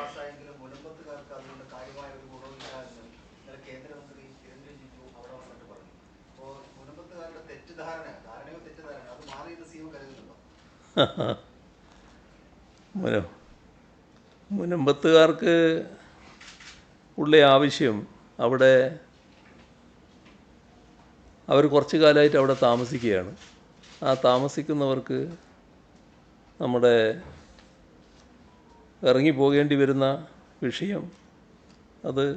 പാസ്സായെങ്കിലും മുനമ്പത്തുകാർക്ക് അതുകൊണ്ട് കാര്യമായ ഒരു ഗുണമില്ല എന്ന് ഇന്നലെ കേന്ദ്രമന്ത്രി കിരൺ റിജിജു അവിടെ വന്നിട്ട് പറഞ്ഞു. അപ്പോൾ മുനമ്പത്തുകാരുടെ തെറ്റിദ്ധാരണ ധാരണയോ തെറ്റിദ്ധാരണ അത് മാറിയത് സി എം കരുതുന്നുണ്ടോ? മുന മുനമ്പത്തുകാർക്ക് ഉള്ള ആവശ്യം അവിടെ അവർ കുറച്ച് കാലമായിട്ട് അവിടെ താമസിക്കുകയാണ്. ആ താമസിക്കുന്നവർക്ക് നമ്മുടെ ഇറങ്ങി പോകേണ്ടി വരുന്ന വിഷയം അത്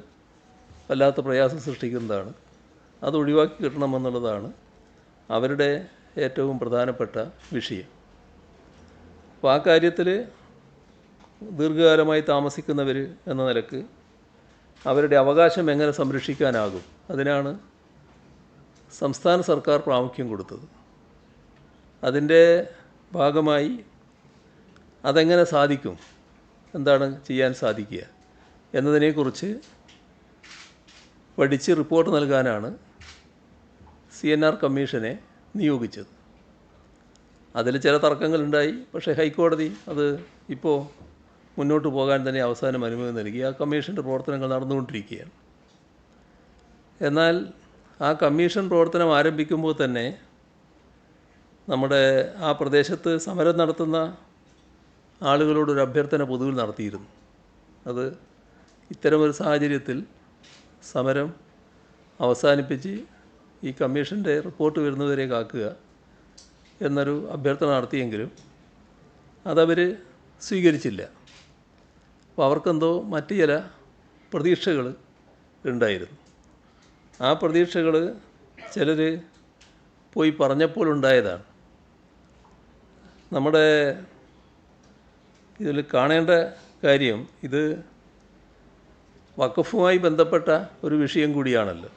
വല്ലാത്ത പ്രയാസം സൃഷ്ടിക്കുന്നതാണ്. അത് ഒഴിവാക്കി കിട്ടണമെന്നുള്ളതാണ് അവരുടെ ഏറ്റവും പ്രധാനപ്പെട്ട വിഷയം. അപ്പോൾ ആ കാര്യത്തിൽ ദീർഘകാലമായി താമസിക്കുന്നവർ എന്ന നിലയ്ക്ക് അവരുടെ അവകാശം എങ്ങനെ സംരക്ഷിക്കാനാകും? അതിനാണ് സംസ്ഥാന സർക്കാർ പ്രാമുഖ്യം കൊടുത്തത്. അതിന്റെ ഭാഗമായി അതെങ്ങനെ സാധിക്കും? എന്താണ് ചെയ്യാൻ സാധിക്കുക എന്നതിനെക്കുറിച്ച് പഠിച്ച് റിപ്പോർട്ട് നൽകാനാണ് സി എൻ ആർ കമ്മീഷനെ നിയോഗിച്ചത്. അതിൽ ചില തർക്കങ്ങളുണ്ടായി. പക്ഷേ ഹൈക്കോടതി അത് ഇപ്പോൾ മുന്നോട്ട് പോകാൻ തന്നെ അവസാനം അനുമതി നൽകി. ആ കമ്മീഷന്റെ പ്രവർത്തനങ്ങൾ നടന്നുകൊണ്ടിരിക്കുകയാണ്. എന്നാൽ ആ കമ്മീഷൻ പ്രവർത്തനം ആരംഭിക്കുമ്പോൾ തന്നെ നമ്മുടെ ആ പ്രദേശത്ത് സമരം നടത്തുന്ന ആളുകളോടൊരു അഭ്യർത്ഥന പൊതുവിൽ നടത്തിയിരുന്നു. അത് ഇത്തരമൊരു സാഹചര്യത്തിൽ സമരം അവസാനിപ്പിച്ച് ഈ കമ്മീഷന്റെ റിപ്പോർട്ട് വരുന്നവരെ കാക്കുക എന്നൊരു അഭ്യർത്ഥന നടത്തിയെങ്കിലും അതവർ സ്വീകരിച്ചില്ല. അപ്പോൾ അവർക്കെന്തോ മറ്റു ചില പ്രതീക്ഷകൾ ഉണ്ടായിരുന്നു. ആ പ്രതീക്ഷകൾ ചിലർ പോയി പറഞ്ഞപ്പോൾ ഉണ്ടായതാണ്. നമ്മുടെ ഇതിൽ കാണേണ്ട കാര്യം ഇത് വഖഫുമായി ബന്ധപ്പെട്ട ഒരു വിഷയം കൂടിയാണല്ലോ.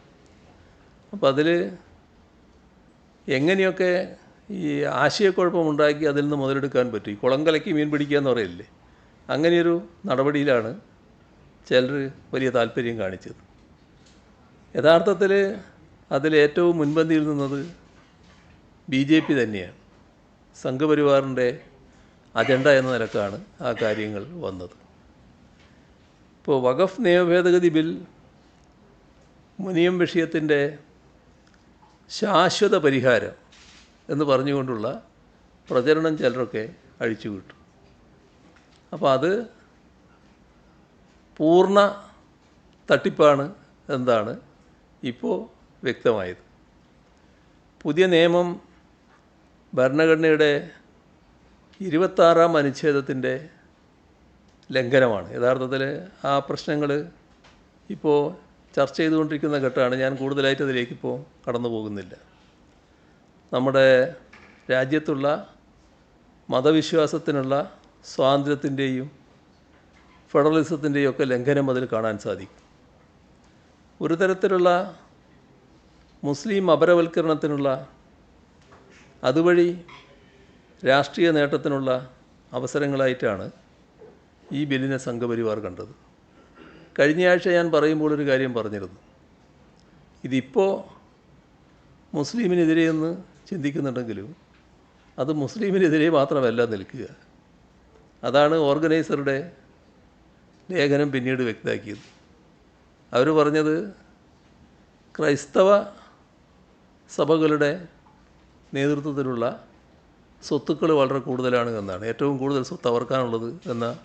അപ്പോൾ അതിൽ എങ്ങനെയൊക്കെ ഈ ആശയക്കുഴപ്പമുണ്ടാക്കി അതിൽ നിന്ന് മുതലെടുക്കാൻ പറ്റും? ഈ കുളം കലക്കി മീൻ പിടിക്കുക എന്ന് പറയില്ലേ അങ്ങനെയൊരു നടപടിയിലാണ് ചിലർ വലിയ താല്പര്യം കാണിച്ചത്. യഥാർത്ഥത്തിൽ അതിൽ ഏറ്റവും മുൻപന്തിയിൽ നിന്നത് ബി ജെ പി തന്നെയാണ്. സംഘപരിവാറിന്റെ അജണ്ട എന്ന നിലക്കാണ് ആ കാര്യങ്ങൾ വന്നത്. ഇപ്പോൾ വഖഫ് നിയമഭേദഗതി ബിൽ മുനിയം വിഷയത്തിന്റെ ശാശ്വത പരിഹാരം എന്ന് പറഞ്ഞുകൊണ്ടുള്ള പ്രചരണം ചിലരൊക്കെ അഴിച്ചു വിട്ടു. അപ്പോൾ അത് പൂർണ തട്ടിപ്പാണ് എന്താണ് ഇപ്പോൾ വ്യക്തമായത്. പുതിയ നിയമം ഭരണഘടനയുടെ ഇരുപത്താറാം അനുച്ഛേദത്തിന്റെ ലംഘനമാണ്. യഥാർത്ഥത്തിൽ ആ പ്രശ്നങ്ങൾ ഇപ്പോൾ ചർച്ച ചെയ്തുകൊണ്ടിരിക്കുന്ന ഘട്ടമാണ്. ഞാൻ കൂടുതലായിട്ട് അതിലേക്ക് ഇപ്പോൾ കടന്നു പോകുന്നില്ല. നമ്മുടെ രാജ്യത്തുള്ള മതവിശ്വാസത്തിനുള്ള സ്വാതന്ത്ര്യത്തിന്റെയും ഫെഡറലിസത്തിന്റെയും ഒക്കെ ലംഘനം അതിൽ കാണാൻ സാധിക്കും. ഒരു തരത്തിലുള്ള മുസ്ലിം അപരവൽക്കരണത്തിനുള്ള അതുവഴി രാഷ്ട്രീയ നേട്ടത്തിനുള്ള അവസരങ്ങളായിട്ടാണ് ഈ ബില്ലിനെ സംഘപരിവാർ കണ്ടത്. കഴിഞ്ഞയാഴ്ച ഞാൻ പറയുമ്പോൾ ഒരു കാര്യം പറഞ്ഞിരുന്നു. ഇതിപ്പോൾ മുസ്ലിമിനെതിരെ എന്ന് ചിന്തിക്കുന്നുണ്ടെങ്കിലും അത് മുസ്ലിമിനെതിരെ മാത്രമല്ല നിൽക്കുക. അതാണ് ഓർഗനൈസറുടെ ലേഖനം പിന്നീട് വ്യക്തമാക്കിയത്. അവർ പറഞ്ഞത് ക്രൈസ്തവ സഭകളുടെ നേതൃത്വത്തിലുള്ള സ്വത്തുക്കൾ വളരെ കൂടുതലാണ് എന്നാണ് ഏറ്റവും കൂടുതൽ സ്വത്ത് അവർക്കാണുള്ളത് എന്ന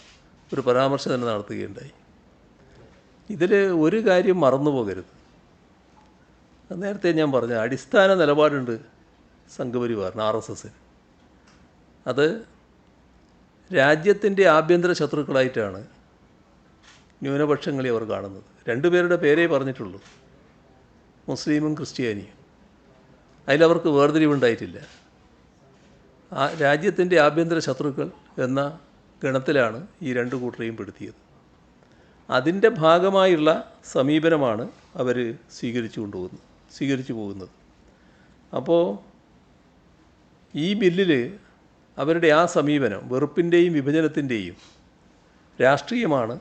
ഒരു പരാമർശം തന്നെ നടത്തുകയുണ്ടായി. ഇതിൽ ഒരു കാര്യം മറന്നു പോകരുത് നേരത്തെ ഞാൻ പറഞ്ഞ അടിസ്ഥാന നിലപാടുണ്ട് സംഘപരിവാറിന് ആർ എസ് എസിന്. അത് രാജ്യത്തിന്റെ ആഭ്യന്തര ശത്രുക്കളായിട്ടാണ് ന്യൂനപക്ഷങ്ങളെ അവർ കാണുന്നത്. രണ്ടുപേരുടെ പേരേ പറഞ്ഞിട്ടുള്ളൂ. മുസ്ലിമും ക്രിസ്ത്യാനിയും. അതിലവർക്ക് വേർതിരിവുണ്ടായിട്ടില്ല. രാജ്യത്തിന്റെ ആഭ്യന്തര ശത്രുക്കൾ എന്ന ഗണത്തിലാണ് ഈ രണ്ട് കൂട്ടരെയും പെടുത്തിയത്. അതിന്റെ ഭാഗമായുള്ള സമീപനമാണ് അവർ സ്വീകരിച്ചു കൊണ്ടുപോകുന്നത് സ്വീകരിച്ചു പോകുന്നത്. അപ്പോൾ ഈ ബില്ലിൽ അവരുടെ ആ സമീപനം വെറുപ്പിന്റെയും വിഭജനത്തിന്റെയും രാഷ്ട്രീയമാണ്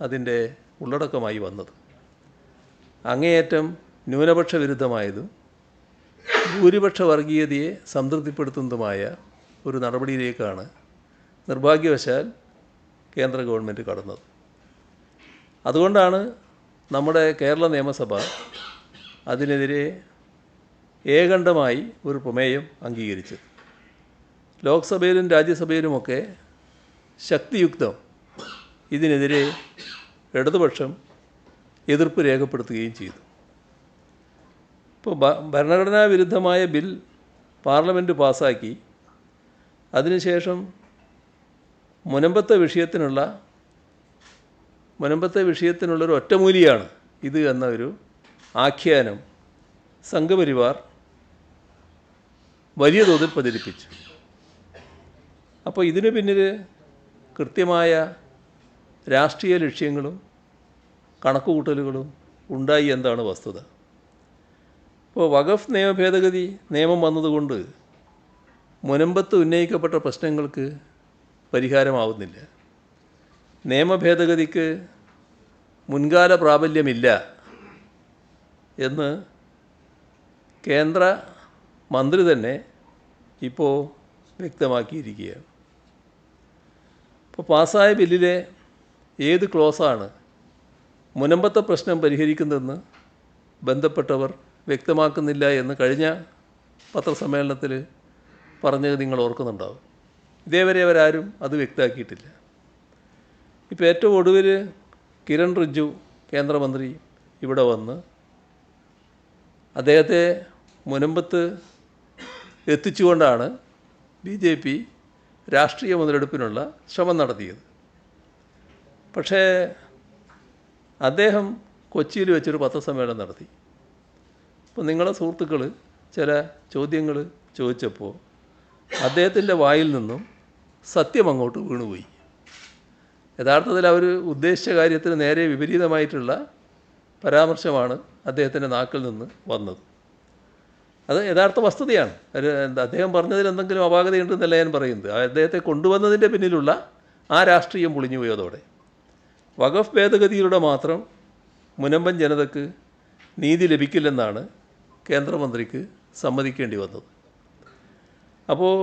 അതിന്റെ ഉള്ളടക്കമായി വന്നത്. അങ്ങേയറ്റം ന്യൂനപക്ഷ വിരുദ്ധമായതും ഭൂരിപക്ഷ വർഗീയതയെ സംതൃപ്തിപ്പെടുത്തുന്നതുമായ ഒരു നടപടിയിലേക്കാണ് നിർഭാഗ്യവശാൽ കേന്ദ്ര ഗവൺമെന്റ് കടന്നത്. അതുകൊണ്ടാണ് നമ്മുടെ കേരള നിയമസഭ അതിനെതിരെ ഏകണ്ഠമായി ഒരു പ്രമേയം അംഗീകരിച്ചത്. ലോക്സഭയിലും രാജ്യസഭയിലുമൊക്കെ ശക്തിയുക്തം ഇതിനെതിരെ ഇടതുപക്ഷം എതിർപ്പ് രേഖപ്പെടുത്തുകയും ചെയ്തു. ഇപ്പോൾ ഭരണഘടനാ വിരുദ്ധമായ ബിൽ പാർലമെന്റ് പാസ്സാക്കി അതിനുശേഷം മുനമ്പത്തെ വിഷയത്തിനുള്ള മുനമ്പത്തെ വിഷയത്തിനുള്ളൊരു ഒറ്റമൂലിയാണ് ഇത് എന്ന ഒരു ആഖ്യാനം സംഘപരിവാർ വലിയ തോതിൽ പ്രചരിപ്പിച്ചു. അപ്പോൾ ഇതിന് പിന്നിൽ കൃത്യമായ രാഷ്ട്രീയ ലക്ഷ്യങ്ങളും കണക്കുകൂട്ടലുകളും ഉണ്ടായി എന്താണ് വസ്തുത. ഇപ്പോൾ വഖഫ് നിയമ ഭേദഗതി നിയമം വന്നതുകൊണ്ട് മുനമ്പത്ത് ഉന്നയിക്കപ്പെട്ട പ്രശ്നങ്ങൾക്ക് പരിഹാരമാവുന്നില്ല. നിയമഭേദഗതിക്ക് മുൻകാല പ്രാബല്യമില്ല എന്ന് കേന്ദ്ര മന്ത്രി തന്നെ ഇപ്പോൾ വ്യക്തമാക്കിയിരിക്കുകയാണ്. ഇപ്പോൾ പാസ്സായ ബില്ലിലെ ഏത് ക്ലോസാണ് മുനമ്പത്തെ പ്രശ്നം പരിഹരിക്കുന്നതെന്ന് ബന്ധപ്പെട്ടവർ വ്യക്തമാക്കുന്നില്ല എന്ന് കഴിഞ്ഞ പത്രസമ്മേളനത്തിൽ പറഞ്ഞത് നിങ്ങൾ ഓർക്കുന്നുണ്ടാവും ഇതേവരെ അവരാരും അത് വ്യക്തമാക്കിയിട്ടില്ല. ഇപ്പോൾ ഏറ്റവും ഒടുവിൽ കിരൺ റിജ്ജു കേന്ദ്രമന്ത്രി ഇവിടെ വന്ന് അദ്ദേഹത്തെ മുനമ്പത്ത് എത്തിച്ചുകൊണ്ടാണ് ബി ജെ പി രാഷ്ട്രീയ മുതലെടുപ്പിനുള്ള ശ്രമം നടത്തിയത്. പക്ഷേ അദ്ദേഹം കൊച്ചിയിൽ വെച്ചൊരു പത്രസമ്മേളനം നടത്തി. അപ്പോൾ നിങ്ങളുടെ സുഹൃത്തുക്കൾ ചില ചോദ്യങ്ങൾ ചോദിച്ചപ്പോൾ അദ്ദേഹത്തിന്റെ വായിൽ നിന്നും സത്യം അങ്ങോട്ട് വീണുപോയി. യഥാർത്ഥത്തിൽ അവർ ഉദ്ദേശിച്ച കാര്യത്തിന് നേരെ വിപരീതമായിട്ടുള്ള പരാമർശമാണ് അദ്ദേഹത്തിന്റെ നാക്കിൽ നിന്ന് വന്നത്. അത് യഥാർത്ഥ വസ്തുതയാണ്. അദ്ദേഹം പറഞ്ഞതിൽ എന്തെങ്കിലും അപാകതയുണ്ടെന്നല്ല ഞാൻ പറയുന്നത്. അദ്ദേഹത്തെ കൊണ്ടുവന്നതിന്റെ പിന്നിലുള്ള ആ രാഷ്ട്രീയം പൊളിഞ്ഞുപോയി വഖഫ് ഭേദഗതിയിലൂടെ മാത്രം മുനമ്പൻ ജനതക്ക് നീതി ലഭിക്കില്ലെന്നാണ് കേന്ദ്രമന്ത്രിക്ക് സമ്മതിക്കേണ്ടി വന്നത്. അപ്പോൾ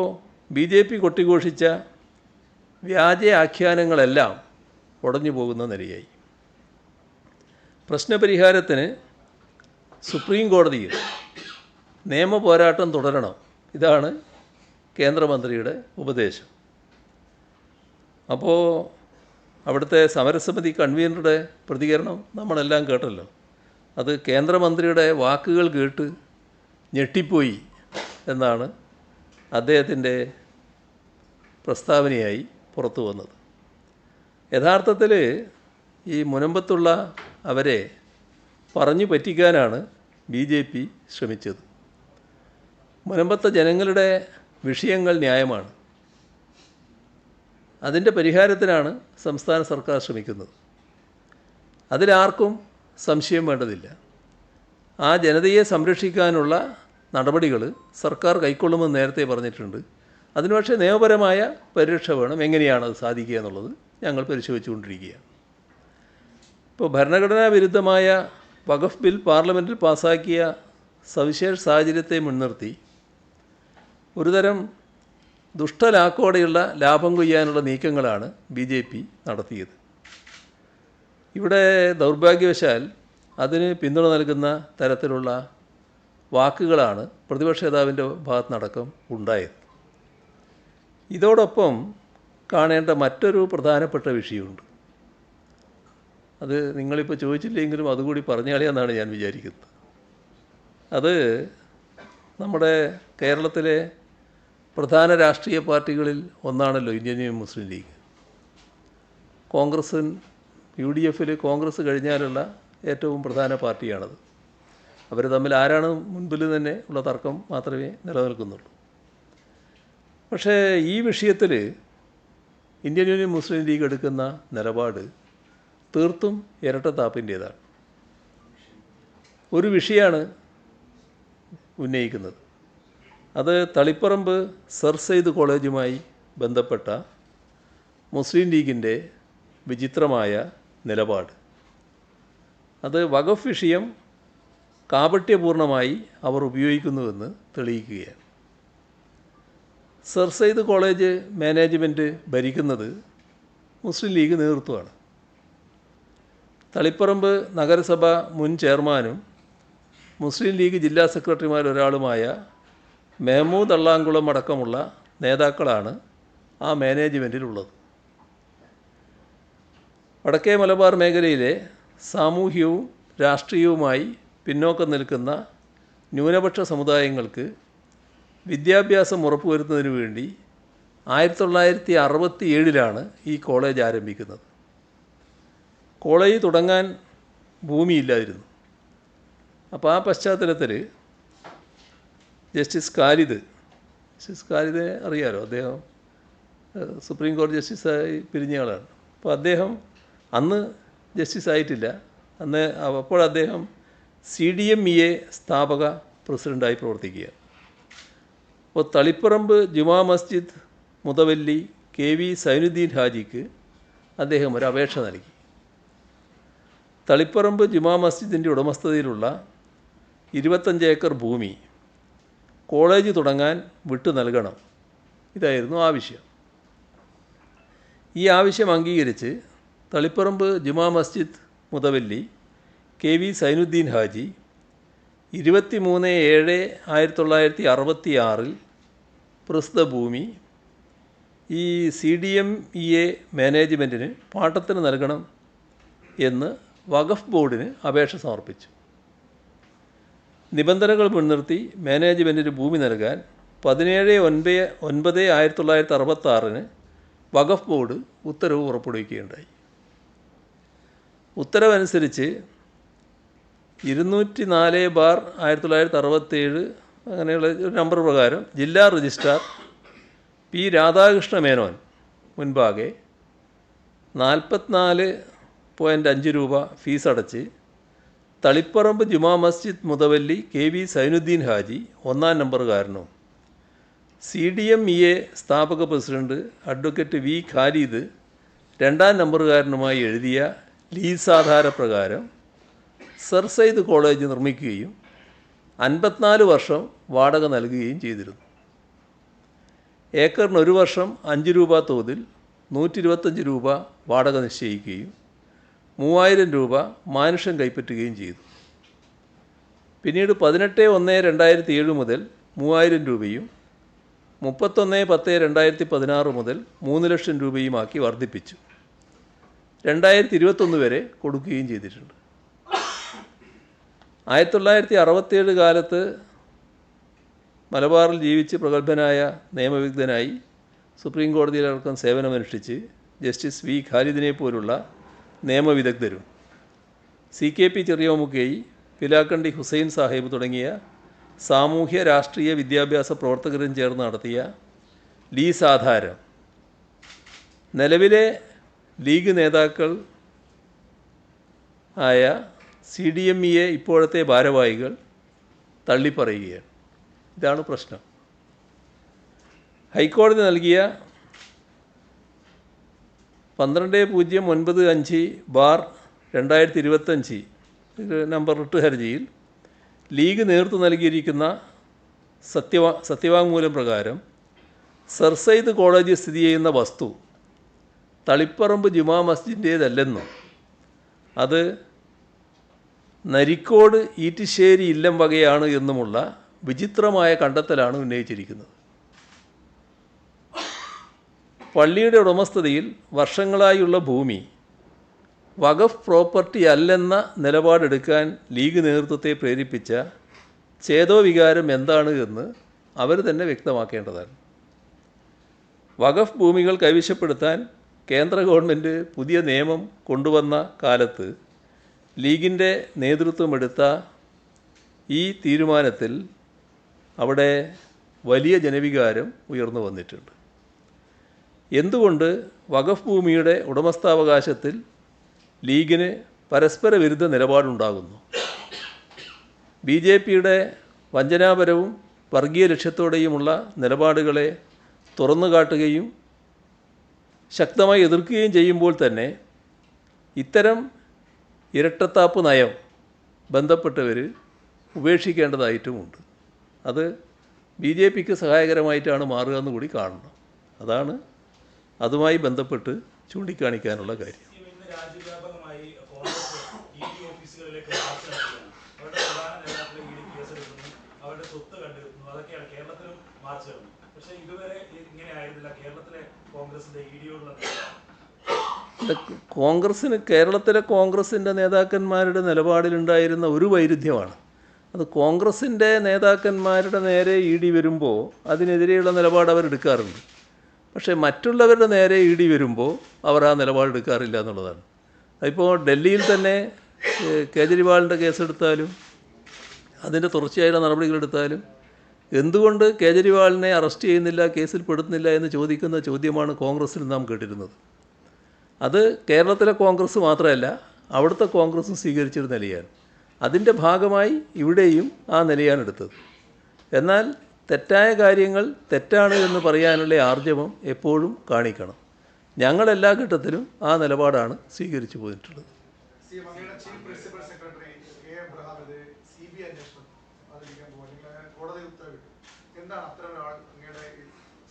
ബി ജെ പി കൊട്ടിഘോഷിച്ച വ്യാജ ആഖ്യാനങ്ങളെല്ലാം ഉടഞ്ഞു പോകുന്ന നിലയായി. പ്രശ്നപരിഹാരത്തിന് സുപ്രീം കോടതിയിൽ നിയമ പോരാട്ടം തുടരണം. ഇതാണ് കേന്ദ്രമന്ത്രിയുടെ ഉപദേശം. അപ്പോൾ അവിടുത്തെ സമരസമിതി കൺവീനറുടെ പ്രതികരണം നമ്മളെല്ലാം കേട്ടല്ലോ. അത് കേന്ദ്രമന്ത്രിയുടെ വാക്കുകൾ കേട്ട് ഞെട്ടിപ്പോയി എന്നാണ് അദ്ദേഹത്തിന്റെ പ്രസ്താവനയായി പുറത്തു വന്നത്. യഥാർത്ഥത്തിൽ ഈ മുനമ്പത്തുള്ള അവരെ പറഞ്ഞു പറ്റിക്കാനാണ് ബി ജെ പി ശ്രമിച്ചത്. മുനമ്പത്തെ ജനങ്ങളുടെ വിഷയങ്ങൾ ന്യായമാണ്. അതിന്റെ പരിഹാരത്തിനാണ് സംസ്ഥാന സർക്കാർ ശ്രമിക്കുന്നത്. അതിലാർക്കും സംശയം വേണ്ടതില്ല. ആ ജനതയെ സംരക്ഷിക്കാനുള്ള നടപടികൾ സർക്കാർ കൈക്കൊള്ളുമെന്ന് നേരത്തെ പറഞ്ഞിട്ടുണ്ട്. അതിന് പക്ഷേ നിയമപരമായ പരിരക്ഷ വേണം. എങ്ങനെയാണ് അത് സാധിക്കുക എന്നുള്ളത് ഞങ്ങൾ പരിശോധിച്ചുകൊണ്ടിരിക്കുകയാണ്. ഇപ്പോൾ ഭരണഘടനാ വിരുദ്ധമായ വഖഫ് ബിൽ പാർലമെന്റിൽ പാസാക്കിയ സവിശേഷ സാഹചര്യത്തെ മുൻനിർത്തി ഒരുതരം ദുഷ്ടലാക്കോടെയുള്ള ലാഭം കൊയ്യാനുള്ള നീക്കങ്ങളാണ് ബി ജെ പി നടത്തിയത്. ഇവിടെ ദൗർഭാഗ്യവശാൽ അതിന് പിന്തുണ നൽകുന്ന തരത്തിലുള്ള വാക്കുകളാണ് പ്രതിപക്ഷ നേതാവിന്റെ ഭാഗത്തുനിന്നടക്കം ഉണ്ടായത്. ഇതോടൊപ്പം കാണേണ്ട മറ്റൊരു പ്രധാനപ്പെട്ട വിഷയമുണ്ട്. അത് നിങ്ങളിപ്പോൾ ചോദിച്ചില്ലെങ്കിലും അതുകൂടി പറഞ്ഞാളിയെന്നാണ് ഞാൻ വിചാരിക്കുന്നത്. അത് നമ്മുടെ കേരളത്തിലെ പ്രധാന രാഷ്ട്രീയ പാർട്ടികളിൽ ഒന്നാണല്ലോ Indian Muslim league. Congress U D എഫിൽ കോൺഗ്രസ് കഴിഞ്ഞാലുള്ള ഏറ്റവും പ്രധാന പാർട്ടിയാണത്. അവർ തമ്മിൽ ആരാണ് മുൻപിൽ തന്നെ ഉള്ള തർക്കം മാത്രമേ നിലനിൽക്കുന്നുള്ളൂ. പക്ഷേ ഈ വിഷയത്തിൽ ഇന്ത്യൻ യൂണിയൻ മുസ്ലിം ലീഗ് എടുക്കുന്ന നിലപാട് തീർത്തും ഇരട്ടത്താപ്പിന്റേതാണ്. ഒരു വിഷയമാണ് ഉന്നയിക്കുന്നത്. അത് തളിപ്പറമ്പ് സർ സെയ്ദ് കോളേജുമായി ബന്ധപ്പെട്ട മുസ്ലിം ലീഗിന്റെ വിചിത്രമായ നിലപാട്. അത് വഖഫ് വിഷയം കാപട്യപൂർണമായി അവർ ഉപയോഗിക്കുന്നുവെന്ന് തെളിയിക്കുകയാണ്. സർ സെയ്ദ് കോളേജ് മാനേജ്മെന്റ് ഭരിക്കുന്നത് മുസ്ലിം ലീഗ് നേതൃത്വമാണ്. തളിപ്പറമ്പ് നഗരസഭ മുൻ ചെയർമാനും മുസ്ലിം ലീഗ് ജില്ലാ സെക്രട്ടറിമാരൊരാളുമായ മേമൂദ് അള്ളാങ്കുളം അടക്കമുള്ള നേതാക്കളാണ് ആ മാനേജ്മെന്റിലുള്ളത് വടക്കേ മലബാർ മേഖലയിലെ സാമൂഹ്യവും രാഷ്ട്രീയവുമായി പിന്നോക്കം നിൽക്കുന്ന ന്യൂനപക്ഷ സമുദായങ്ങൾക്ക് വിദ്യാഭ്യാസം ഉറപ്പുവരുത്തുന്നതിന് വേണ്ടി ആയിരത്തി തൊള്ളായിരത്തി അറുപത്തി ഏഴിലാണ് ഈ കോളേജ് ആരംഭിക്കുന്നത്. കോളേജ് തുടങ്ങാൻ ഭൂമിയില്ലായിരുന്നു. അപ്പോൾ ആ പശ്ചാത്തലത്തിൽ ജസ്റ്റിസ് കാലിദ് ജസ്റ്റിസ് കാലിദ് അറിയാലോ? അദ്ദേഹം സുപ്രീം കോടതി ജസ്റ്റിസായി പിരിഞ്ഞ ആളാണ്. അപ്പോൾ അദ്ദേഹം അന്ന് ജസ്റ്റിസ് ആയിട്ടില്ല അന്ന് അപ്പോൾ അദ്ദേഹം C D M E A സ്ഥാപക പ്രസിഡന്റായി പ്രവർത്തിക്കുക. അപ്പോൾ തളിപ്പറമ്പ് ജുമാ മസ്ജിദ് മുതവല്ലി കെ വി സൈനുദ്ദീൻ ഹാജിക്ക് അദ്ദേഹം ഒരു അപേക്ഷ നൽകി. തളിപ്പറമ്പ് ജുമാ മസ്ജിദിന്റെ ഉടമസ്ഥതയിലുള്ള ഇരുപത്തഞ്ച് ഏക്കർ ഭൂമി കോളേജ് തുടങ്ങാൻ വിട്ടു നൽകണം. ഇതായിരുന്നു ആവശ്യം. ഈ ആവശ്യം അംഗീകരിച്ച് തളിപ്പറമ്പ് ജുമാ മസ്ജിദ് മുതവല്ലി കെ വി സൈനുദ്ദീൻ ഹാജി ഇരുപത്തി മൂന്ന് ഏഴ് ആയിരത്തി തൊള്ളായിരത്തി അറുപത്തി ആറിൽ പ്രസ്തഭൂമി ഈ C D M E A മാനേജ്മെന്റിന് പാട്ടത്തിന് നൽകണം എന്ന് വഖഫ് ബോർഡിന് അപേക്ഷ സമർപ്പിച്ചു. നിബന്ധനകൾ മുൻനിർത്തി മാനേജ്മെന്റിന് ഭൂമി നൽകാൻ പതിനേഴ് ഒൻപത് ഒൻപത് ആയിരത്തി തൊള്ളായിരത്തി അറുപത്തി ആറിന് വഖഫ് ബോർഡ് ഉത്തരവ് പുറപ്പെടുവിക്കുകയുണ്ടായി. ഉത്തരവനുസരിച്ച് ഇരുന്നൂറ്റി നാല് ബാർ ആയിരത്തി തൊള്ളായിരത്തി അറുപത്തേഴ് അങ്ങനെയുള്ള ഒരു നമ്പർ പ്രകാരം ജില്ലാ രജിസ്ട്രാർ പി രാധാകൃഷ്ണ മേനോൻ മുൻപാകെ നാൽപ്പത്തിനാല് പോയിന്റ് അഞ്ച് രൂപ ഫീസ് അടച്ച് തളിപ്പറമ്പ് ജുമാ മസ്ജിദ് മുതവല്ലി കെ വി സൈനുദ്ദീൻ ഹാജി ഒന്നാം നമ്പറുകാരനും C D M E A സ്ഥാപക പ്രസിഡന്റ് അഡ്വക്കേറ്റ് വി ഖാലിദ് രണ്ടാം നമ്പറുകാരനുമായി എഴുതിയ ലീസാധാര ആധാരപ്രകാരം സർ സെയ്ദ് കോളേജ് നിർമ്മിക്കുകയും അൻപത്തിനാല് വർഷം വാടക നൽകുകയും ചെയ്തിരുന്നു. ഏക്കറിന് ഒരു വർഷം അഞ്ച് രൂപ തോതിൽ നൂറ്റി ഇരുപത്തഞ്ച് രൂപ വാടക നിശ്ചയിക്കുകയും മൂവായിരം രൂപ മാനുഷം കൈപ്പറ്റുകയും ചെയ്തു. പിന്നീട് പതിനെട്ട് ഒന്ന് രണ്ടായിരത്തി ഏഴ് മുതൽ മൂവായിരം രൂപയും മുപ്പത്തൊന്ന് പത്ത് രണ്ടായിരത്തി പതിനാറ് മുതൽ മൂന്ന് ലക്ഷം രൂപയുമാക്കി വർദ്ധിപ്പിച്ചു. രണ്ടായിരത്തി ഇരുപത്തൊന്ന് വരെ കൊടുക്കുകയും ചെയ്തിട്ടുണ്ട്. ആയിരത്തി തൊള്ളായിരത്തി അറുപത്തേഴ് കാലത്ത് മലബാറിൽ ജീവിച്ച് പ്രഗത്ഭനായ നിയമവിദഗ്ധനായി സുപ്രീം കോടതിയിലടക്കം സേവനമനുഷ്ഠിച്ച് ജസ്റ്റിസ് വി ഖാലിദിനെ പോലുള്ള നിയമവിദഗ്ധരും C K P Cheriyamukkai Pilakkandi Hussain Sahib തുടങ്ങിയ സാമൂഹ്യ രാഷ്ട്രീയ വിദ്യാഭ്യാസ പ്രവർത്തകരും ചേർന്ന് നടത്തിയ ലീസ് ആധാരം നിലവിലെ ലീഗ് നേതാക്കൾ ആയ സി ഡി എം ഇയെ ഇപ്പോഴത്തെ ഭാരവാഹികൾ തള്ളിപ്പറയുകയാണ്. ഇതാണ് പ്രശ്നം. ഹൈക്കോടതി നൽകിയ പന്ത്രണ്ട് പൂജ്യം ഒൻപത് അഞ്ച് ബാർ രണ്ടായിരത്തി ഇരുപത്തഞ്ച് നമ്പർ റിട്ട് ഹർജിയിൽ ലീഗ് നേതൃത്വം നൽകിയിരിക്കുന്ന സത്യവാ സത്യവാങ്മൂലം പ്രകാരം സർ സെയ്ദ് കോളേജിൽ സ്ഥിതി ചെയ്യുന്ന വസ്തു തളിപ്പറമ്പ് ജുമാ മസ്ജിദിന്റേതല്ലെന്നും അത് നരിക്കോട് ഈറ്റിശ്ശേരി ഇല്ലം വകയാണ് എന്നുമുള്ള വിചിത്രമായ കണ്ടെത്തലാണ് ഉന്നയിച്ചിരിക്കുന്നത്. പള്ളിയുടെ ഉടമസ്ഥതയിൽ വർഷങ്ങളായുള്ള ഭൂമി വഖഫ് പ്രോപ്പർട്ടി അല്ലെന്ന നിലപാടെടുക്കാൻ ലീഗ് നേതൃത്വത്തെ പ്രേരിപ്പിച്ച ചേതോവികാരം എന്താണ് എന്ന് അവർ തന്നെ വ്യക്തമാക്കേണ്ടതാണ്. വഖഫ് ഭൂമികൾ കൈവശപ്പെടുത്താൻ കേന്ദ്ര ഗവൺമെന്റ് പുതിയ നിയമം കൊണ്ടുവന്ന കാലത്ത് ലീഗിന്റെ നേതൃത്വമെടുത്ത ഈ തീരുമാനത്തിൽ അവിടെ വലിയ ജനവികാരം ഉയർന്നു വന്നിട്ടുണ്ട്. എന്തുകൊണ്ട് വഖഫ് ഭൂമിയുടെ ഉടമസ്ഥാവകാശത്തിൽ ലീഗിന് പരസ്പര വിരുദ്ധ നിലപാടുണ്ടാകുന്നു? ബി ജെ പിയുടെ വഞ്ചനാപരവും വർഗീയ ലക്ഷ്യത്തോടെയുമുള്ള നിലപാടുകളെ തുറന്നുകാട്ടുകയും ശക്തമായി എതിർക്കുകയും ചെയ്യുമ്പോൾ തന്നെ ഇത്തരം ഇരട്ടത്താപ്പ് നയം ബന്ധപ്പെട്ടവർ ഉപേക്ഷിക്കേണ്ടതായിട്ടുമുണ്ട്. അത് ബി ജെ പിക്ക് സഹായകരമായിട്ടാണ് മാറുക എന്ന് കൂടി കാണണം. അതാണ് അതുമായി ബന്ധപ്പെട്ട് ചൂണ്ടിക്കാണിക്കാനുള്ള കാര്യം. പക്ഷേ ഇതുവരെ ഇങ്ങനെ ആയിരുന്നില്ല. കേരളത്തിലെ കോൺഗ്രസിന്റെ ഇ ഡിയോടുള്ള ഇത് കോൺഗ്രസ്സിന് കേരളത്തിലെ കോൺഗ്രസിന്റെ നേതാക്കന്മാരുടെ നിലപാടിലുണ്ടായിരുന്ന ഒരു വൈരുദ്ധ്യമാണ്. അത് കോൺഗ്രസിന്റെ നേതാക്കന്മാരുടെ നേരെ ഇ ഡി വരുമ്പോൾ അതിനെതിരെയുള്ള നിലപാട് അവരെടുക്കാറുണ്ട് പക്ഷേ മറ്റുള്ളവരുടെ നേരെ ഇ ഡി വരുമ്പോൾ അവർ ആ നിലപാടെടുക്കാറില്ല എന്നുള്ളതാണ്. അതിപ്പോൾ ഡൽഹിയിൽ തന്നെ കേജ്രിവാളിന്റെ കേസെടുത്താലും അതിന്റെ തുടർച്ചയായുള്ള നടപടികളെടുത്താലും എന്തുകൊണ്ട് കേജ്രിവാളിനെ അറസ്റ്റ് ചെയ്യുന്നില്ല കേസിൽ പെടുത്തുന്നില്ല എന്ന് ചോദിക്കുന്ന ചോദ്യമാണ് കോൺഗ്രസ്സിൽ നാം കേട്ടിരുന്നത്. അത് കേരളത്തിലെ കോൺഗ്രസ് മാത്രമല്ല അവിടുത്തെ കോൺഗ്രസും സ്വീകരിച്ചൊരു നിലയാണ്. അതിന്റെ ഭാഗമായി ഇവിടെയും ആ നിലയാണ് എടുത്തത്. എന്നാൽ തെറ്റായ കാര്യങ്ങൾ തെറ്റാണ് എന്ന് പറയാനുള്ള ആർജവം എപ്പോഴും കാണിക്കണം. ഞങ്ങൾ എല്ലാ ഘട്ടത്തിലും ആ നിലപാടാണ് സ്വീകരിച്ചു പോയിട്ടുള്ളത് സി അങ്ങയുടെ ചീഫ് പ്രിൻസിപ്പൽ സെക്രട്ടറി കെ എബ്രഹാമിത് സി ബി ഐ അന്വേഷണം ആരംഭിക്കാൻ പോകും നിങ്ങൾ അങ്ങനെ കോടതി ഉത്തരവിട്ടു എന്താണ് അത്തരം ഒരാൾ അങ്ങയുടെ ഈ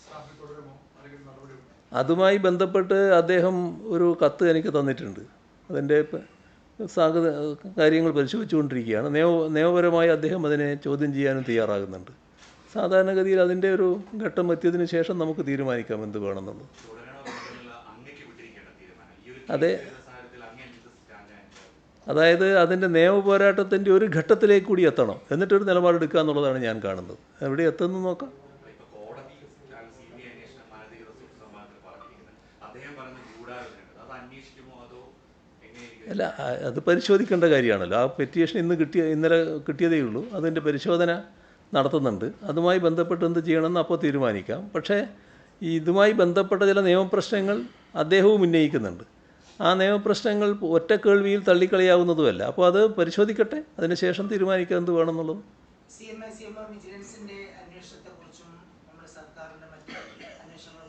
സ്റ്റാഫിൽ തുടരുമോ അല്ലെങ്കിൽ നടപടിയുണ്ടോ അതുമായി ബന്ധപ്പെട്ട് അദ്ദേഹം ഒരു കത്ത് എനിക്ക് തന്നിട്ടുണ്ട്. അതിന്റെ സാഹ കാര്യങ്ങൾ പരിശോധിച്ചുകൊണ്ടിരിക്കുകയാണ്. നിയമ നിയമപരമായി അദ്ദേഹം അതിനെ ചോദ്യം ചെയ്യാനും തയ്യാറാകുന്നുണ്ട്. സാധാരണഗതിയിൽ അതിന്റെ ഒരു ഘട്ടം എത്തിയതിന് ശേഷം നമുക്ക് തീരുമാനിക്കാം എന്ത് വേണമെന്നുള്ളത്. അതെ. അതായത് അതിന്റെ നിയമ പോരാട്ടത്തിന്റെ ഒരു ഘട്ടത്തിലേക്ക് കൂടി എത്തണം. എന്നിട്ടൊരു നിലപാടെടുക്കുക എന്നുള്ളതാണ് ഞാൻ കാണുന്നത്. എവിടെ എത്തുന്നു നോക്കാം ഇപ്പൊ കോടതി സി ബി ഐ അന്വേഷണം മാനസിക സമ്മാനത്തിൽ പറഞ്ഞിരിക്കുന്നത് അദ്ദേഹം പറയുന്ന ഗൂഢാലോചനയുണ്ട് അത് അന്വേഷിക്കുമോ അതോ എങ്ങനെയായിരിക്കും അല്ല അത് പരിശോധിക്കേണ്ട കാര്യമാണല്ലോ. ആ പെറ്റീഷൻ ഇന്ന് കിട്ടിയ ഇന്നലെ കിട്ടിയതേ ഉള്ളൂ. അതിന്റെ പരിശോധന നടത്തുന്നുണ്ട്. അതുമായി ബന്ധപ്പെട്ട് എന്ത് ചെയ്യണമെന്ന് അപ്പോൾ തീരുമാനിക്കാം. പക്ഷേ ഇതുമായി ബന്ധപ്പെട്ട ചില നിയമപ്രശ്നങ്ങൾ അദ്ദേഹവും ഉന്നയിക്കുന്നുണ്ട്. ആ നിയമപ്രശ്നങ്ങൾ ഒറ്റ കേൾവിയിൽ തള്ളിക്കളയാവുന്നതുമല്ല. അപ്പോൾ അത് പരിശോധിക്കട്ടെ. അതിനുശേഷം തീരുമാനിക്കാം എന്ത് വേണമെന്നുള്ളത്. വിജിലൻസിന്റെ അന്വേഷണത്തെക്കുറിച്ചും നമ്മുടെ സർക്കാരിന്റെ മറ്റ് അന്വേഷണങ്ങളെ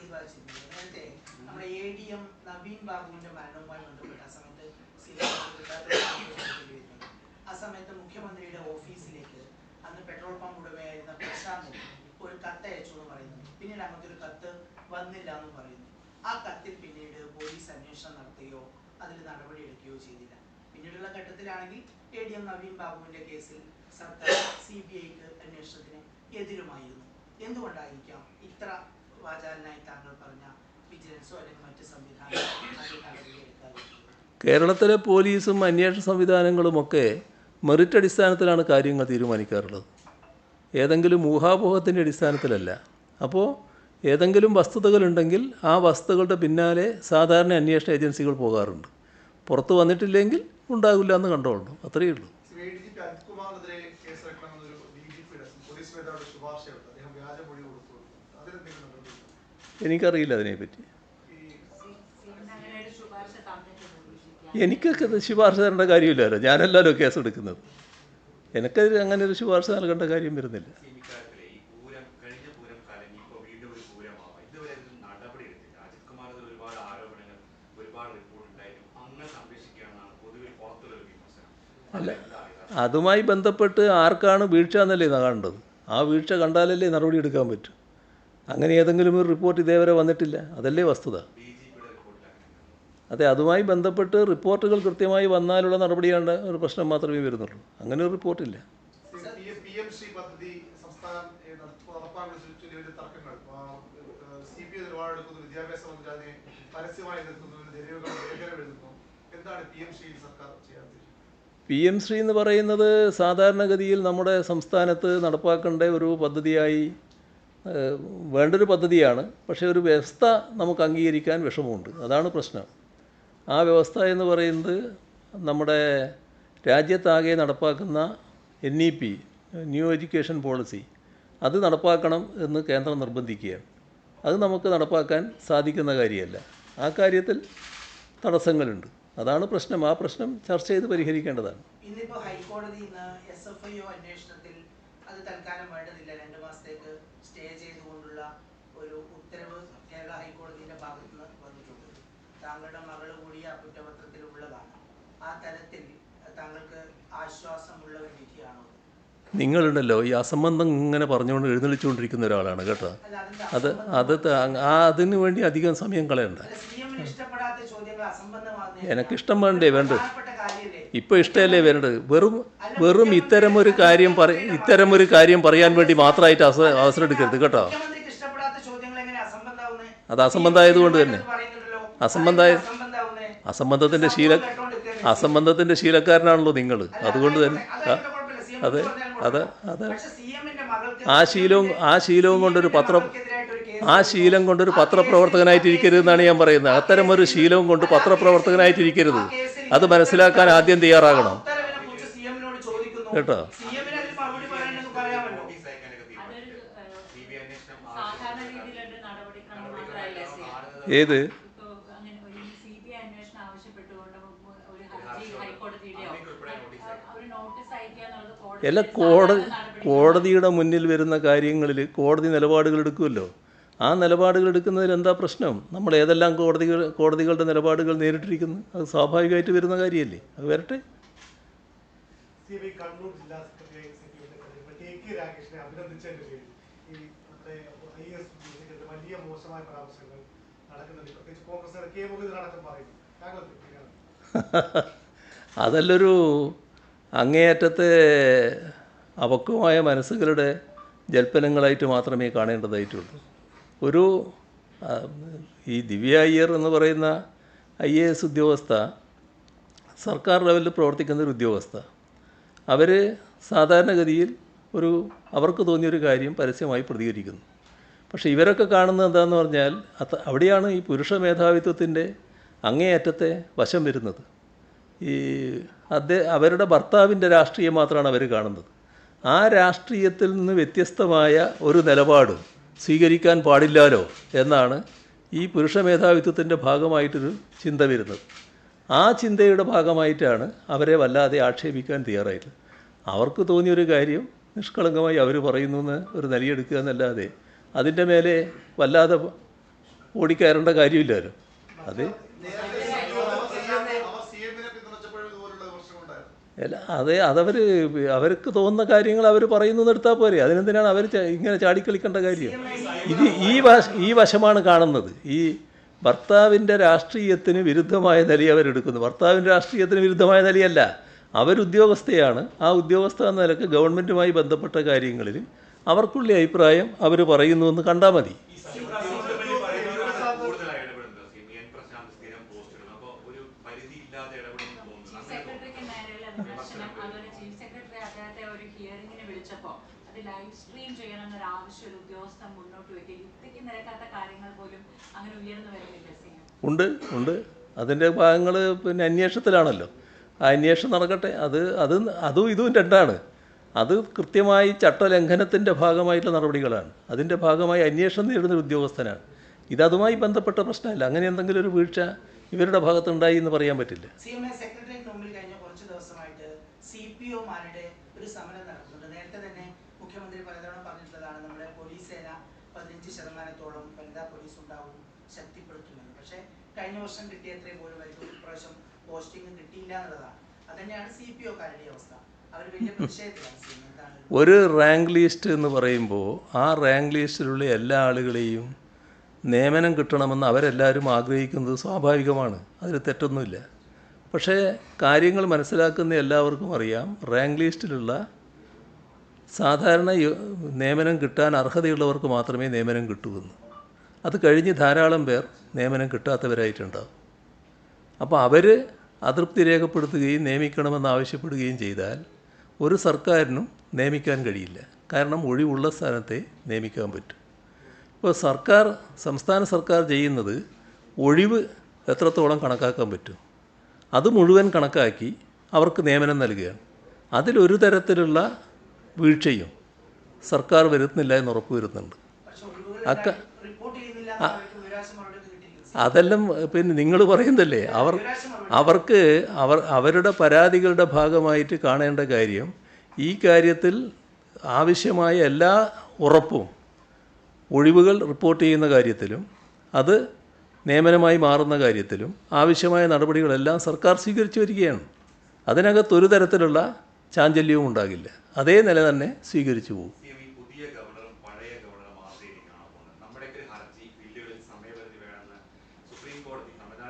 പ്രതിപാദിച്ചിട്ടുണ്ട് നേരത്തെ നമ്മുടെ എ ഡി എം നവീൻ ബാബുവിന്റെ മരണവുമായി ബന്ധപ്പെട്ട ആ സമയത്ത് എം ആ സമയത്ത് മുഖ്യമന്ത്രിയുടെ ഓഫീസിലേക്ക് അന്ന് പെട്രോൾ പമ്പ് ഉടമയായിരുന്ന പ്രശാന്ത് ഒരു കത്ത് അയച്ചു പറയുന്നു. പിന്നീട് അങ്ങനത്തെ കത്ത് വന്നില്ല എന്ന് പറയുന്നു. ആ കത്തിൽ പിന്നീട് പോലീസ് അന്വേഷണം നടത്തുകയോ അതിൽ നടപടി എടുക്കുകയോ ചെയ്തില്ല. പിന്നീടുള്ള ഘട്ടത്തിലാണെങ്കിൽ എ ഡി എം നവീൻ ബാബുവിന്റെ കേസിൽ സർക്കാർ സി ബി ഐക്ക് അന്വേഷണത്തിന് എതിരുമായിരുന്നു. എന്തുകൊണ്ടായിരിക്കാം ഇത്ര വാചാലനായി താങ്കൾ പറഞ്ഞ വിജിലൻസോ അല്ലെങ്കിൽ മറ്റ് കേരളത്തിലെ പോലീസും അന്വേഷണ സംവിധാനങ്ങളുമൊക്കെ മെറിറ്റ് അടിസ്ഥാനത്തിലാണ് കാര്യങ്ങൾ തീരുമാനിക്കാറുള്ളത്. ഏതെങ്കിലും ഊഹാപോഹത്തിന്റെ അടിസ്ഥാനത്തിലല്ല. അപ്പോൾ ഏതെങ്കിലും വസ്തുതകളുണ്ടെങ്കിൽ ആ വസ്തുതകളുടെ പിന്നാലെ സാധാരണ അന്വേഷണ ഏജൻസികൾ പോകാറുണ്ട്. പുറത്ത് വന്നിട്ടില്ലെങ്കിൽ ഉണ്ടാകില്ല എന്ന് കണ്ടോളൂ അത്രയേ ഉള്ളൂ A D G P Ajith കുമാറിനെതിരെ കേസെടുക്കണമെന്നൊരു ഡി ജി പിയുടെ പോലീസ് മേധാവിയുടെ ശുപാർശയുണ്ട് അദ്ദേഹം വ്യാജമൊഴി കൊടുത്തു അതിലെന്തെങ്കിലും നടപടിയുണ്ടോ എനിക്കറിയില്ല അതിനെപ്പറ്റി. എനിക്കൊക്കെ ശുപാർശ തരേണ്ട കാര്യമില്ലല്ലോ ഞാനല്ലല്ലോ കേസെടുക്കുന്നത് എനിക്ക് അങ്ങനെ ഒരു ശുപാർശ നൽകേണ്ട കാര്യം വരുന്നില്ല. അല്ല. അതുമായി ബന്ധപ്പെട്ട് ആർക്കാണ് വീഴ്ച എന്നല്ലേ കാണേണ്ടത്? ആ വീഴ്ച കണ്ടാലല്ലേ നടപടി എടുക്കാൻ പറ്റൂ? അങ്ങനെ ഏതെങ്കിലും ഒരു റിപ്പോർട്ട് ഇതേവരെ വന്നിട്ടില്ല. അതല്ലേ വസ്തുത. അതെ അതുമായി ബന്ധപ്പെട്ട് റിപ്പോർട്ടുകൾ കൃത്യമായി വന്നാലുള്ള നടപടിയാണ് ഒരു പ്രശ്നം മാത്രമേ വരുന്നുള്ളൂ. അങ്ങനെ ഒരു റിപ്പോർട്ടില്ല പി എം ശ്രീ എന്ന് പറയുന്നത് സാധാരണഗതിയിൽ നമ്മുടെ സംസ്ഥാനത്ത് നടപ്പാക്കേണ്ട ഒരു പദ്ധതിയായി വേണ്ടൊരു പദ്ധതിയാണ് പക്ഷേ ഒരു വ്യവസ്ഥ നമുക്ക് അംഗീകരിക്കാൻ വിഷമമുണ്ട്. അതാണ് പ്രശ്നം. ആ വ്യവസ്ഥ എന്ന് പറയുന്നത് നമ്മുടെ രാജ്യത്താകെ നടപ്പാക്കുന്ന N E P new education policy അത് നടപ്പാക്കണം എന്ന് കേന്ദ്രം നിർബന്ധിക്കുകയാണ്. അത് നമുക്ക് നടപ്പാക്കാൻ സാധിക്കുന്ന കാര്യമല്ല. ആ കാര്യത്തിൽ തടസ്സങ്ങളുണ്ട്. അതാണ് പ്രശ്നം. ആ പ്രശ്നം ചർച്ച ചെയ്ത് പരിഹരിക്കേണ്ടതാണ്. ഇന്നിപ്പോ ഹൈക്കോടതി എസ് എഫ് ഐ അന്വേഷണത്തിൽ അത് തൽക്കാലം വേണ്ടതില്ല രണ്ട് മാസത്തേക്ക് സ്റ്റേ ചെയ്തുകൊണ്ടുള്ള ഒരു ഉത്തരവ് കേരള ഹൈക്കോടതിയുടെ ഭാഗത്ത് നിന്ന് വന്നിട്ടുണ്ട്. താങ്കളുടെ മകൾ കൂടി ആ കുറ്റപത്രത്തിൽ ഉള്ളതാണ് ആ തലത്തിൽ താങ്കൾക്ക് ആശ്വാസമുള്ള ഒരു വിധിയാണോ? നിങ്ങളുണ്ടല്ലോ ഈ അസംബന്ധം ഇങ്ങനെ പറഞ്ഞുകൊണ്ട് എഴുന്നള്ളിച്ചുകൊണ്ടിരിക്കുന്ന ഒരാളാണ് കേട്ടോ. അത് അത് ആ അതിനു വേണ്ടി അധികം സമയം കളയണ്ട. എനിക്കിഷ്ടം വേണ്ടേ കാര്യമല്ലേ ഇപ്പോൾ ഇഷ്ടമല്ലേ വരേണ്ടത് വെറും വെറും ഇത്തരമൊരു കാര്യം പറ ഇത്തരമൊരു കാര്യം പറയാൻ വേണ്ടി മാത്രമായിട്ട് അവസരം എടുക്കരുത് കേട്ടോ? അത് അസംബന്ധമായതുകൊണ്ട് തന്നെ. അസംബന്ധമായ- അസംബന്ധത്തിന്റെ ശീല അസംബന്ധത്തിന്റെ ശീലക്കാരനാണല്ലോ നിങ്ങൾ അതുകൊണ്ട് തന്നെ അതെ അതെ അതെ ആ ശീലവും ആ ശീലവും കൊണ്ടൊരു പത്ര ഒരു ആ. ശീലം കൊണ്ടൊരു പത്രപ്രവർത്തകനായിട്ടിരിക്കരുതെന്നാണ് ഞാൻ പറയുന്നത് അത്തരം ഒരു ശീലവും കൊണ്ട് പത്രപ്രവർത്തകനായിട്ടിരിക്കരുത് അത് മനസ്സിലാക്കാൻ ആദ്യം തയ്യാറാകണം. കേട്ടോ. ഏത് അല്ല കോടതി കോടതിയുടെ മുന്നിൽ വരുന്ന കാര്യങ്ങളിൽ കോടതി നിലപാടുകൾ എടുക്കുമല്ലോ ആ നിലപാടുകൾ എടുക്കുന്നതിൽ എന്താ പ്രശ്നം? നമ്മൾ ഏതെല്ലാം കോടതികൾ കോടതികളുടെ നിലപാടുകൾ നേരിട്ടിരിക്കുന്നു? അത് സ്വാഭാവികമായിട്ട് വരുന്ന കാര്യമല്ലേ? അത് വരട്ടെ. വലിയ മോശമായ പരാമർശങ്ങൾ നടക്കുന്നുണ്ട്. പ്രത്യേകിച്ച് കോൺഗ്രസ് കെ മുരളീധരൻ പറയുന്നു. അതല്ലൊരു അങ്ങേയറ്റത്തെ അപക്വമായ മനസ്സുകളുടെ ജൽപ്പനങ്ങളായിട്ട് മാത്രമേ കാണേണ്ടതായിട്ടുള്ളൂ. ഒരു ഈ ദിവ്യ അയ്യർ എന്ന് പറയുന്ന ഐ എ എസ് ഉദ്യോഗസ്ഥ സർക്കാർ ലെവലിൽ പ്രവർത്തിക്കുന്ന ഒരു ഉദ്യോഗസ്ഥ. അവർ സാധാരണഗതിയിൽ ഒരു അവർക്ക് തോന്നിയൊരു കാര്യം പരസ്യമായി പ്രതികരിക്കുന്നു. പക്ഷേ ഇവരൊക്കെ കാണുന്നത് എന്താണെന്ന് പറഞ്ഞാൽ അത് അവിടെയാണ് ഈ പുരുഷ മേധാവിത്വത്തിന്റെ അങ്ങേയറ്റത്തെ വശം വരുന്നത്. ഈ അദ്ദേഹം അവരുടെ ഭർത്താവിന്റെ രാഷ്ട്രീയം മാത്രമാണ് അവർ കാണുന്നത്. ആ രാഷ്ട്രീയത്തിൽ നിന്ന് വ്യത്യസ്തമായ ഒരു നിലപാടും സ്വീകരിക്കാൻ പാടില്ലാലോ എന്നാണ് ഈ പുരുഷ മേധാവിത്വത്തിന്റെ ഭാഗമായിട്ടൊരു ചിന്ത വരുന്നത്. ആ ചിന്തയുടെ ഭാഗമായിട്ടാണ് അവരെ വല്ലാതെ ആക്ഷേപിക്കാൻ തയ്യാറായത് അവർക്ക് തോന്നിയൊരു കാര്യം നിഷ്കളങ്കമായി അവർ പറയുന്നു എന്ന് ഒരു നിലയെടുക്കുക എന്നല്ലാതെ അതിന്റെ മേലെ വല്ലാതെ ഓടിക്കയറേണ്ട കാര്യമില്ലല്ലോ. അത് അവർ സി എമ്മിനെ പിന്തുണച്ചപ്പോഴും ഇതുപോലുള്ള വിമർശനം ഉണ്ടായിരുന്നു അല്ല അത് അതവർ അവർക്ക് തോന്നുന്ന കാര്യങ്ങൾ അവർ പറയുന്നു എടുത്താൽ പോരെ. അതിനെന്തിനാണ് അവർ ഇങ്ങനെ ചാടിക്കളിക്കേണ്ട കാര്യം? ഇത് ഈ വശ ഈ വശമാണ് കാണുന്നത്. ഈ ഭർത്താവിന്റെ രാഷ്ട്രീയത്തിന് വിരുദ്ധമായ നില അവരെടുക്കുന്നു ഭർത്താവിന്റെ രാഷ്ട്രീയത്തിന് വിരുദ്ധമായ നിലയല്ല. അവരുദ്യോഗസ്ഥയാണ്. ആ ഉദ്യോഗസ്ഥ എന്ന നിലയ്ക്ക് ഗവൺമെന്റുമായി ബന്ധപ്പെട്ട കാര്യങ്ങളിൽ അവർക്കുള്ള അഭിപ്രായം അവർ പറയുന്നുവെന്ന് കണ്ടാൽ മതി. ഹിയറിംഗിന് വിളിച്ചപ്പോൾ അത് ലൈവ് സ്ട്രീം ചെയ്യണമെന്നൊരു ആവശ്യം ഒരു ഉദ്യോഗസ്ഥൻ മുന്നോട്ട് വെക്കുക. യുക്തിക്ക് നിരക്കാത്ത കാര്യങ്ങൾ പോലും അങ്ങനെ ഉയർന്നു വരുന്നില്ല ഉണ്ട് ഉണ്ട്. അതിന്റെ ഭാഗങ്ങൾ പിന്നെ അന്വേഷണത്തിലാണല്ലോ. ആ അന്വേഷണം നടക്കട്ടെ. അത് അത് അതും ഇതും രണ്ടാണ്. അത് കൃത്യമായി ചട്ടലംഘനത്തിന്റെ ഭാഗമായിട്ടുള്ള നടപടികളാണ്. അതിന്റെ ഭാഗമായി അന്വേഷണം നേടുന്ന ഒരു ഉദ്യോഗസ്ഥനാണ്. ഇതതുമായി ബന്ധപ്പെട്ട പ്രശ്നമല്ല. അങ്ങനെ എന്തെങ്കിലും ഒരു വീഴ്ച ഇവരുടെ ഭാഗത്തുണ്ടായി എന്ന് പറയാൻ പറ്റില്ല. സി എം എ സെക്രട്ടറിക്ക് മുമ്പിൽ കഴിഞ്ഞ കുറച്ച് ദിവസമായിട്ട് സി പി ഒമാരുടെ ഒരു സമരം നടക്കുന്നുണ്ട് നേരത്തെ തന്നെ മുഖ്യമന്ത്രി പലതവണ പറഞ്ഞിട്ടുള്ളതാണ് നമ്മുടെ പോലീസ് സേന പതിനഞ്ച് ശതമാനത്തോളം വനിതാ പോലീസ് ഉണ്ടാവും ശക്തിപ്പെടുത്തുമെന്ന് പക്ഷേ കഴിഞ്ഞ വർഷം കിട്ടിയത്രയും പോലും അവർക്ക് ഒരു പ്രാവശ്യം പോസ്റ്റിംഗ് കിട്ടിയില്ല എന്നുള്ളതാണ്. അതന്നെയാണ് സി പി ഒക്കാരുടെ അവസ്ഥ. അവർ വലിയ ഒരു റാങ്ക് ലിസ്റ്റ് എന്ന് പറയുമ്പോൾ ആ റാങ്ക് ലിസ്റ്റിലുള്ള എല്ലാ ആളുകളെയും നിയമനം കിട്ടണമെന്ന് അവരെല്ലാവരും ആഗ്രഹിക്കുന്നത് സ്വാഭാവികമാണ്. അതിൽ തെറ്റൊന്നുമില്ല. പക്ഷേ കാര്യങ്ങൾ മനസ്സിലാക്കുന്ന എല്ലാവർക്കും അറിയാം റാങ്ക് ലിസ്റ്റിലുള്ള സാധാരണ നിയമനം കിട്ടാൻ അർഹതയുള്ളവർക്ക് മാത്രമേ നിയമനം കിട്ടൂവെന്ന് അത് കഴിഞ്ഞ് ധാരാളം പേർ നിയമനം കിട്ടാത്തവരായിട്ടുണ്ടാവും. അപ്പോൾ അവർ അതൃപ്തി രേഖപ്പെടുത്തുകയും നിയമിക്കണമെന്ന് ആവശ്യപ്പെടുകയും ചെയ്താൽ ഒരു സർക്കാരിനും നിയമിക്കാൻ കഴിയില്ല. കാരണം ഒഴിവുള്ള സ്ഥാനത്തെ നിയമിക്കാൻ പറ്റും. ഇപ്പോൾ സർക്കാർ സംസ്ഥാന സർക്കാർ ചെയ്യുന്നത് ഒഴിവ് എത്രത്തോളം കണക്കാക്കാൻ പറ്റും? അത് മുഴുവൻ കണക്കാക്കി അവർക്ക് നിയമനം നൽകുകയാണ്. അതിലൊരു തരത്തിലുള്ള വീഴ്ചയും സർക്കാർ വരുത്തുന്നില്ല എന്ന് ഉറപ്പ് വരുന്നുണ്ട്. അക്ക- അതെല്ലാം പിന്നെ നിങ്ങൾ പറയുന്നതല്ലേ? അവർ അവർക്ക് അവർ അവരുടെ പരാതികളുടെ ഭാഗമായിട്ട് കാണേണ്ട കാര്യം ഈ കാര്യത്തിൽ ആവശ്യമായ എല്ലാ ഉറപ്പും ഒഴിവുകൾ റിപ്പോർട്ട് ചെയ്യുന്ന കാര്യത്തിലും അത് നിയമനമായി മാറുന്ന കാര്യത്തിലും ആവശ്യമായ നടപടികളെല്ലാം സർക്കാർ സ്വീകരിച്ചു വരികയാണ്. അതിനകത്ത് ഒരു തരത്തിലുള്ള ചാഞ്ചല്യവും ഉണ്ടാകില്ല. അതേ നില തന്നെ സ്വീകരിച്ചു പോകും സി എം ഈ പുതിയ ഗവർണറും പഴയ ഗവർണറും മാത്രമേ കാണാൻ പോകുന്നത് നമ്മുടെയൊക്കെ ഒരു ഹർജി ബില്ലുകളിൽ സമയപരിധി വേണമെന്ന് സുപ്രീം കോടതി സമര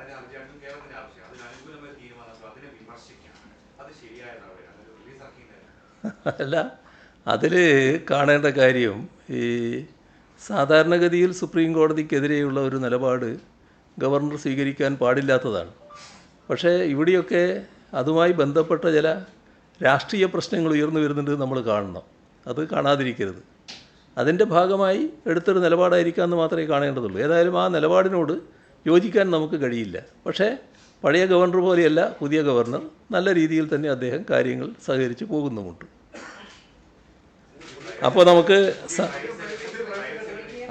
അത് ശരിയായ നടപടിയാണ് അത് റിലീസ് ആക്കിയില്ല അല്ല അതിൽ കാണേണ്ട കാര്യം ഈ സാധാരണഗതിയിൽ സുപ്രീം കോടതിക്കെതിരെയുള്ള ഒരു നിലപാട് ഗവർണർ സ്വീകരിക്കാൻ പാടില്ലാത്തതാണ്. പക്ഷേ ഇവിടെയൊക്കെ അതുമായി ബന്ധപ്പെട്ട ചില രാഷ്ട്രീയ പ്രശ്നങ്ങൾ ഉയർന്നു വരുന്നുണ്ട് നമ്മൾ കാണണം. അത് കാണാതിരിക്കരുത്. അതിന്റെ ഭാഗമായി എടുത്തൊരു നിലപാടായിരിക്കാമെന്ന് മാത്രമേ കാണേണ്ടതുള്ളൂ. ഏതായാലും ആ നിലപാടിനോട് യോജിക്കാൻ നമുക്ക് കഴിയില്ല. പക്ഷേ പഴയ ഗവർണർ പോലെയല്ല പുതിയ ഗവർണർ. നല്ല രീതിയിൽ തന്നെ അദ്ദേഹം കാര്യങ്ങൾ സഹകരിച്ച് പോകുന്നുമുണ്ട്. അപ്പോൾ നമുക്ക്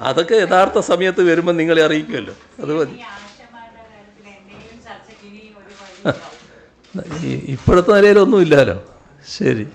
അതൊക്കെ യഥാർത്ഥ സമയത്ത് വരുമ്പോൾ നിങ്ങളെ അറിയിക്കുമല്ലോ. അത് മതി. ഇപ്പോഴത്തെ നിലയിലൊന്നും ഇല്ലല്ലോ. ശരി.